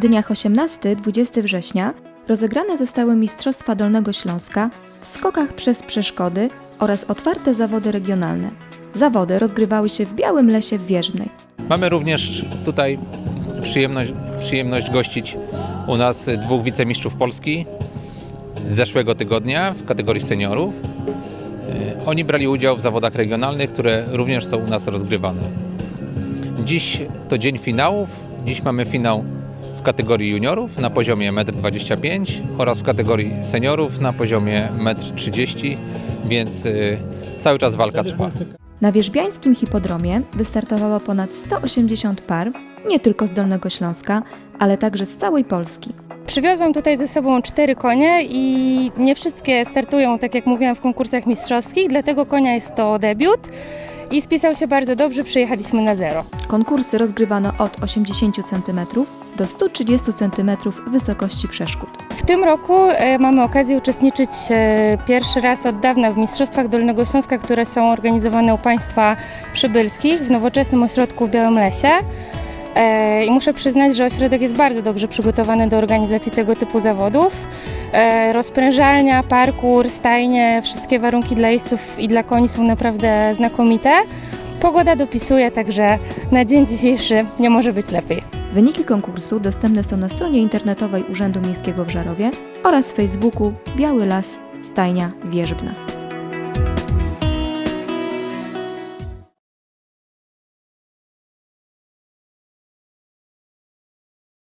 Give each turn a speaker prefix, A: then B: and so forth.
A: dniach 18-20 września rozegrane zostały Mistrzostwa Dolnego Śląska w skokach przez przeszkody oraz otwarte zawody regionalne. Zawody rozgrywały się w Białym Lesie w Wierzbnej.
B: Mamy również tutaj przyjemność, przyjemność gościć u nas dwóch wicemistrzów Polski z zeszłego tygodnia w kategorii seniorów. E, Oni brali udział w zawodach regionalnych, które również są u nas rozgrywane. Dziś to dzień finałów. Dziś mamy finał w kategorii juniorów na poziomie 1,25 m oraz w kategorii seniorów na poziomie 1,30 m, więc e, cały czas walka trwa.
A: Na wierzbiańskim hipodromie wystartowało ponad 180 par, nie tylko z Dolnego Śląska, ale także z całej Polski.
C: Przywiozłam tutaj ze sobą cztery konie i nie wszystkie startują, tak jak mówiłam, w konkursach mistrzowskich, dlatego konia jest to debiut i spisał się bardzo dobrze, przyjechaliśmy na zero.
A: Konkursy rozgrywano od 80 cm do 130 cm wysokości przeszkód.
C: W tym roku e, mamy okazję uczestniczyć e, pierwszy raz od dawna w Mistrzostwach Dolnego Śląska, które są organizowane u państwa przybylskich w nowoczesnym ośrodku w Białym Lesie. E, I muszę przyznać, że ośrodek jest bardzo dobrze przygotowany do organizacji tego typu zawodów. E, Rozprężalnia, parkour, stajnie, wszystkie warunki dla jeźdźców i dla koni są naprawdę znakomite. Pogoda dopisuje, także na dzień dzisiejszy nie może być lepiej.
A: Wyniki konkursu dostępne są na stronie internetowej Urzędu Miejskiego w Żarowie oraz Facebooku Biały Las Stajnia Wierzbna.